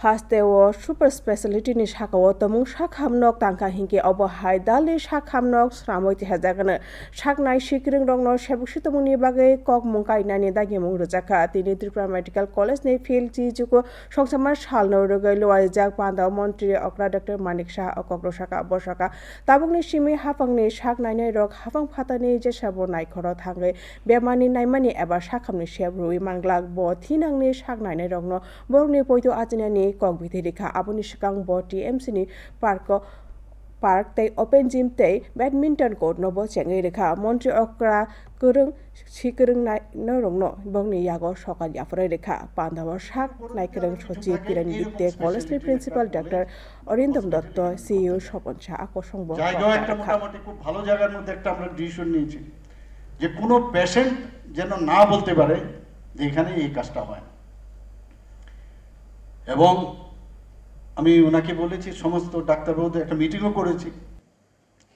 hasteo super speciality ni sakao tomung sakhamnok tangka hingke obo haidali sakhamnok sramoi ti hajagana saknai sikring rongno sebuksi tomungni bagui kok mung kainani dagyamung rujaka tini tripura medical college ni field chi juko songsamar salno rugai loaijak panda mantri okra dr manik shah okok rosaka bosaka tabukni simi hapangni saknainai rok hapang phatani jesabo naikhoro thangai bemani naimani eba sakhamni seb rui manglak bo thinangni saknainai rokno borokni poito achinani kok bithi rikha aboni sikang bo tmc ni parko park tei open gym tei badminton court no bo chengai rekha mantri okra kwrung sikwrung nai no rongno bongni yago sokal yaphrai rekha pandao sak naikwrung sochi kirani bitte college ni principal dr Arindam Dutta CEO Swapan Shah আকর্ষণ মোটামুটি খুব ভালো জায়গার মধ্যে একটা আমরা decision নিয়েছি যে কোনো পেশেন্ট যেন না বলতে পারে যে এখানে এই কাজটা হয় না। এবং আমি ওনাকে বলেছি, সমস্ত ডাক্তারবাবুদের একটা মিটিংও করেছি।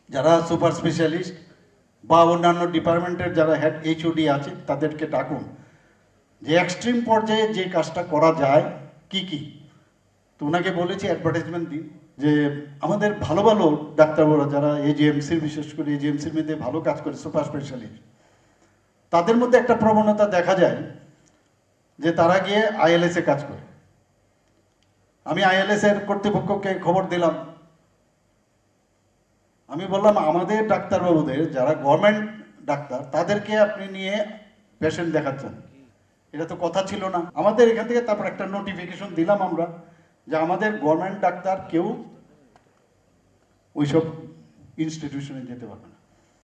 যারা সুপার স্পেশালিস্ট বা অন্যান্য ডিপার্টমেন্টের যারা হেড এইচওডি আছে, তাদেরকে ডাকুন যে এক্সট্রিম পর্যায়ে যে কাজটা করা যায়, কি কি? তো ওনাকে বলেছি অ্যাডভার্টাইজমেন্ট দিন যে আমাদের ভালো ভালো ডাক্তারবাবুরা যারা এজিএমসির বিশেষ করে এজিএমসির মধ্যে ভালো কাজ করে সুপার স্পেশালিস্ট তাদের মধ্যে একটা প্রবণতা দেখা যায় যে তারা গিয়ে আইএলএস কাজ করে। আমি আইএলএস এর কর্তৃপক্ষকে খবর দিলাম। আমি বললাম, আমাদের ডাক্তারবাবুদের, যারা গভর্নমেন্ট ডাক্তার, তাদেরকে আপনি নিয়ে পেশেন্ট দেখাচ্ছেন। এটা তো কথা ছিল না। আমাদের এখান থেকে তারপর একটা নোটিফিকেশন দিলাম আমরা যে আমাদের গভর্নমেন্ট ডাক্তার কেউ ওইসব ইনস্টিটিউশনে যেতে পারবে না।